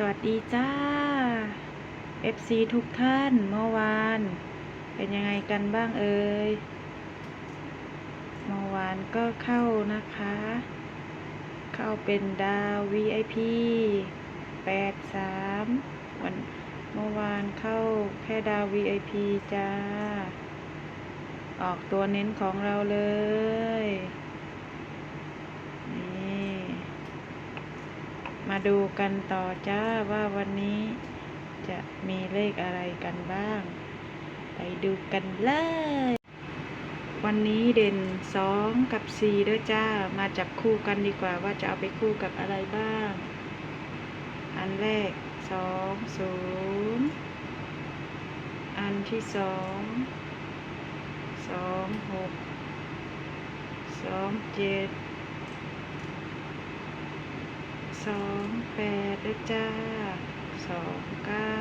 สวัสดีจ้า FC ทุกท่านเมื่อวาน เป็นยังไงกันบ้างเอ่ยเมื่อวานก็เข้านะคะ เข้าเป็นดาว VIP 83 วันเมื่อวานเข้าแค่ดาว VIP จ้า ออกตัวเน้นของเราเลย นี่ มาดูกันต่อจ้าว่าวันนี้จะมีเลขอะไรกันบ้าง ไปดูกันเลย วันนี้เด่นสองกับสี่ด้วยจ้า มาจับคู่กันดีกว่าว่าจะเอาไปคู่กับอะไรบ้าง อันแรกสองศูนย์อันที่สองสองหกสองเจ็ด สองแปดด้วยจ้าสองเก้า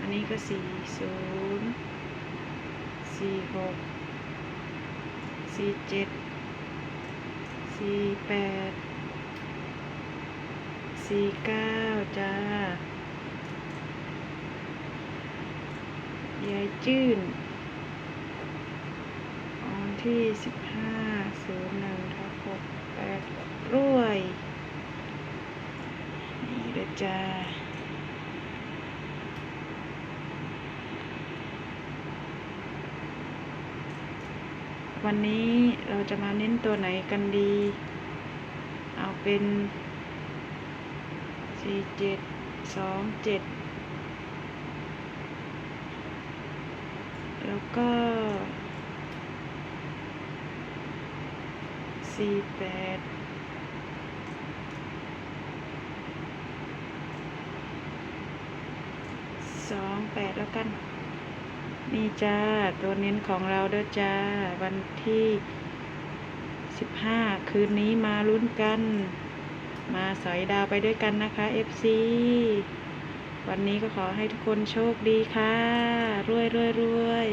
อันนี้ก็สี่ศูนย์สี่หกสี่เจ็ดสี่แปดสี่เก้าจ้ายายจื้นวันที่สิบห้าศูนย์หนึ่งทับหกแปดรวยนี่เด้อ จ้าวันนี้เราจะมาเน้นตัวไหนกันดี เอาเป็น 47 27 แล้วก็ 48 สองแปดแล้วกันนี่จ้า ตัวเน้นของเราเด้อจ้า วันที่สิบห้าคืนนี้มาลุ้นกัน มาสอยดาวไปด้วยกันนะคะ FC วันนี้ก็ขอให้ทุกคนโชคดีค่ะ รวยรวยรวย